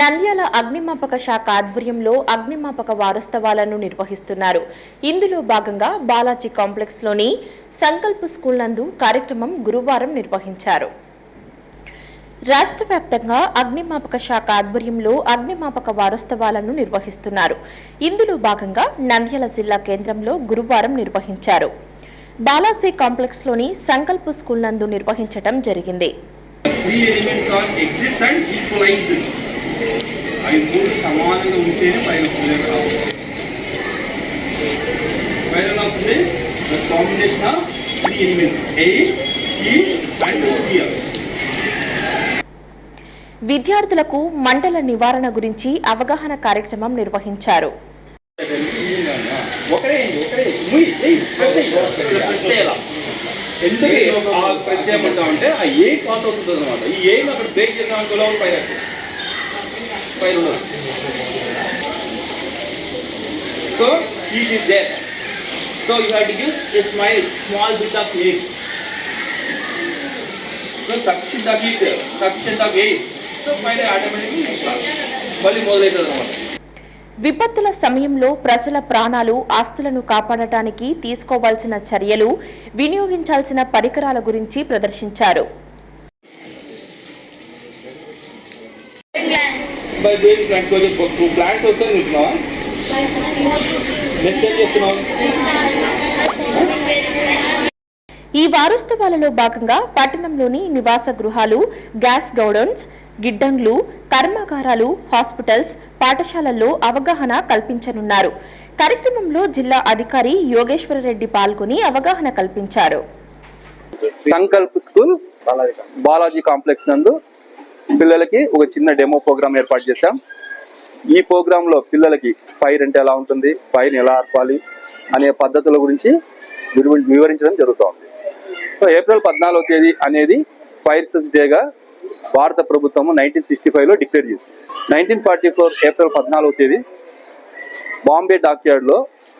నంద్యాల అగ్నిమాపక శాఖ ఆధ్వర్యంలో అగ్నిమాపక వారోత్సవాలను నిర్వహిస్తున్నారు. ఇందులో భాగంగా బాలాజీ కాంప్లెక్స్లోని సంకల్ప స్కూల్ నందు కార్యక్రమం గురువారం నిర్వహించారు. రాష్ట్ర వ్యాప్తంగా అగ్నిమాపక శాఖ ఆధ్వర్యంలో అగ్నిమాపక వారోత్సవాలను నిర్వహిస్తున్నారు. ఇందులో భాగంగా నంద్యాల జిల్లా కేంద్రంలో గురువారం నిర్వహించారు. బాలాజీ కాంప్లెక్స్లోని సంకల్ప స్కూల్ నందు నిర్వహించడం జరిగింది. అవి మూడు సమానంగా ఉంటేనే పైన వస్తుంది రావు పైన వస్తుంది the combination of three elements heat and విద్యార్థులకు మంటల నివారణ గురించి అవగాహన కార్యక్రమం నిర్వహించారు. ఎందుకు ఆ చేయమంటామంటే ఆ ఏ పాస్ అవుతుంది అనమాట ఈ ఏ అక్కడ బ్రేక్ లోపల పైన. పైన ఉండదు so heat is there so you had use a smile small bit of air so sufficient of heat sufficient of air so పైన ఆటోమేటిక్లీ మళ్ళీ మొదలవుతుంది అనమాట విపత్తుల సమయంలో ప్రజల ప్రాణాలు ఆస్తులను కాపాడటానికి తీసుకోవాల్సిన చర్యలు వినియోగించాల్సిన పరికరాల గురించి ప్రదర్శించారు. బై డూయింగ్ ప్లాంట్ కొంచెం నువ్వు ప్లాంట్ వస్తే ఉంటున్నావా నెక్స్ట్ ఏం చేస్తున్నావు? ఈ వారోత్సవాలలో భాగంగా పట్టణంలోని నివాస గృహాలు గ్యాస్ గౌడౌన్స్ గిడ్డంగ్లు కర్మాగారాలు హాస్పిటల్స్ పాఠశాలల్లో అవగాహన కల్పించనున్నారు. కార్యక్రమంలో జిల్లా అధికారి యోగేశ్వరరెడ్డి పాల్గొని అవగాహన కల్పించారు. సంకల్ప్ స్కూల్ బాలాజీ కాంప్లెక్స్ నందు పిల్లలకి ఒక చిన్న డెమో ప్రోగ్రామ్ ఏర్పాటు చేశాం. ఈ ప్రోగ్రామ్లో పిల్లలకి ఫైర్ అంటే ఎలా ఉంటుంది ఫైర్ ఎలా ఆర్పాలి అనే పద్ధతుల గురించి వివరించడం జరుగుతోంది. సో ఏప్రిల్ పద్నాలుగో తేదీ అనేది ఫైర్ సెన్స్ డేగా భారత ప్రభుత్వం నైన్టీన్ సిక్స్టీ ఫైవ్లో డిక్లేర్ చేసింది. నైన్టీన్ ఫార్టీ ఫోర్ ఏప్రిల్ పద్నాలుగో తేదీ బాంబే డాక్ యార్డ్లో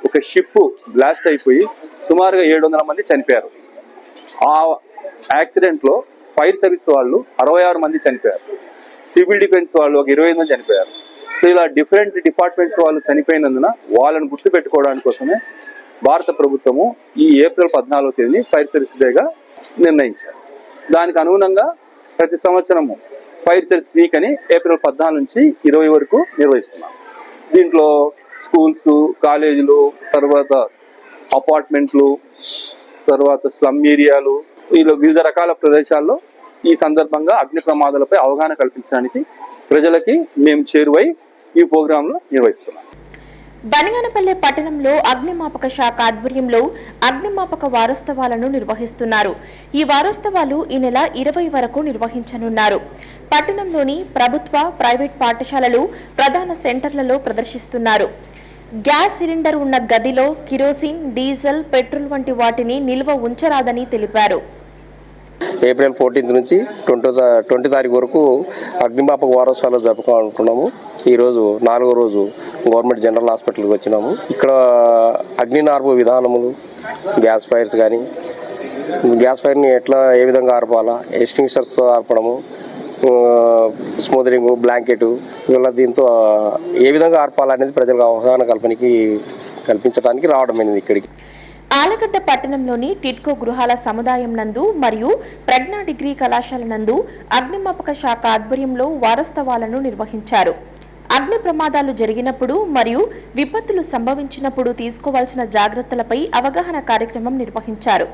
ఒక షిప్ బ్లాస్ట్ అయిపోయి సుమారుగా ఏడు వందల మంది చనిపోయారు. ఆ యాక్సిడెంట్లో ఫైర్ సర్వీస్ వాళ్ళు అరవై ఆరు మంది చనిపోయారు. సివిల్ డిఫెన్స్ వాళ్ళు ఒక ఇరవై మంది చనిపోయారు. సో ఇలా డిఫరెంట్ డిపార్ట్మెంట్స్ వాళ్ళు చనిపోయినందున వాళ్ళని గుర్తు పెట్టుకోవడానికి కోసమే భారత ప్రభుత్వము ఈ ఏప్రిల్ పద్నాలుగో తేదీని ఫైర్ సర్వీస్ డేగా నిర్ణయించారు. దానికి అనుగుణంగా ప్రతి సంవత్సరము ఫైర్ సర్వీస్ వీక్ అని ఏప్రిల్ పద్నాలుగు నుంచి ఇరవై వరకు నిర్వహిస్తున్నాం. దీంట్లో స్కూల్స్ కాలేజీలు తర్వాత అపార్ట్మెంట్లు తర్వాత స్లమ్ ఏరియాలు ఇలా వివిధ రకాల ప్రదేశాల్లో ఈ సందర్భంగా అగ్ని ప్రమాదాలపై అవగాహన కల్పించడానికి ప్రజలకి మేము చేరువై ఈ ప్రోగ్రాంలు నిర్వహిస్తున్నాం. బనియానపల్లె పట్టణంలో అగ్నిమాపక శాఖ ఆధ్వర్యంలో అగ్నిమాపక వారోత్సవాలను నిర్వహిస్తున్నారు. ఈ వారోత్సవాలు ఈ నెల ఇరవై వరకు నిర్వహించనున్నారు. పట్టణంలోని ప్రభుత్వ ప్రైవేట్ పాఠశాలలు ప్రధాన సెంటర్లలో ప్రదర్శిస్తున్నారు. గ్యాస్ సిలిండర్ ఉన్న గదిలో కిరోసిన్ డీజిల్ పెట్రోల్ వంటి వాటిని నిల్వ ఉంచరాదని తెలిపారు. ఏప్రిల్ ఫోర్టీన్త్ నుంచి ట్వంటీ ట్వంటీ తారీఖు వరకు అగ్నిమాపక వారోత్సవాలు జరుపుకోవాలనుకున్నాము. ఈరోజు నాలుగో రోజు గవర్నమెంట్ జనరల్ హాస్పిటల్కి వచ్చినాము. ఇక్కడ అగ్ని నార్పు విధానములు గ్యాస్ ఫైర్స్ కానీ గ్యాస్ ఫైర్ని ఎట్లా ఏ విధంగా ఆర్పాలా ఎస్టింగ్షర్స్తో ఆర్పడము స్మూదరింగ్ బ్లాంకెట్ ఇలా దీంతో ఏ విధంగా ఆర్పాలనేది ప్రజలకు అవగాహన కల్పనకి కల్పించడానికి రావడం అనేది ఇక్కడికి. ఆలగడ్డ పట్టణంలోని టిట్కో గృహాల సముదాయం నందు మరియు ప్రజ్ఞా డిగ్రీ కళాశాల నందు అగ్నిమాపక శాఖ ఆధ్వర్యంలో వారోత్సవాలను నిర్వహించారు. అగ్ని ప్రమాదాలు జరిగినప్పుడు మరియు విపత్తులు సంభవించినప్పుడు తీసుకోవాల్సిన జాగ్రత్తలపై అవగాహన కార్యక్రమం నిర్వహించారు.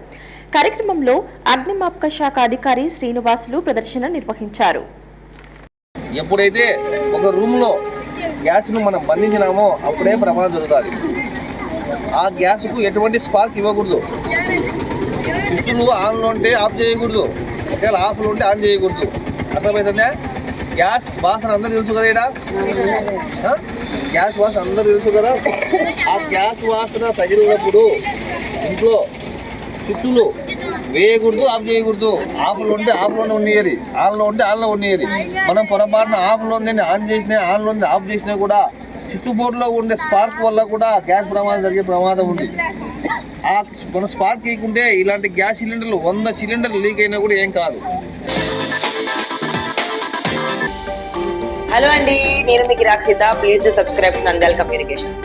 కార్యక్రమంలో అగ్నిమాపక శాఖ అధికారి శ్రీనివాసులు ప్రదర్శన నిర్వహించారు. ఎప్పుడైతే ఒక రూమ్లో గ్యాస్ను మనం బంధించినామో అప్పుడే ప్రమాదం జరుగుతుంది. ఆ గ్యాస్కు ఎటువంటి స్పార్క్ ఇవ్వకూడదు. స్విచ్లు ఆన్లో ఉంటే ఆఫ్ చేయకూడదు. ఒకవేళ ఆఫ్లో ఉంటే ఆన్ చేయకూడదు. అర్థమవుతుందా గ్యాస్ వాసన అందరు తెలుసు కదా ఈడ? గ్యాస్ వాసన అందరు తెలుసు కదా? ఆ గ్యాస్ వాసన తగిలినప్పుడు ఇంట్లో స్విచ్లు వేయకూడదు ఆఫ్ చేయకూడదు. ఆఫ్లో ఉంటే ఆఫ్లోనే ఉండేది ఆన్లో ఉంటే ఆన్లో ఉండేది మనం పొరపాటున ఆఫ్లో ఉందని ఆన్ చేసినా ఆన్లో ఉంది ఆఫ్ చేసినా కూడా స్విచ్ బోర్డులో ఉండే స్పార్క్ వల్ల కూడా గ్యాస్ ప్రమాదం జరిగే ప్రమాదం ఉంది. ఆ మన స్పార్క్ ఇవ్వకుంటే ఇలాంటి గ్యాస్ సిలిండర్లు వంద సిలిండర్లు లీక్ అయినా కూడా ఏం కాదు. హలో అండి నేను మీకు Rakshita please to subscribe Nandal communications.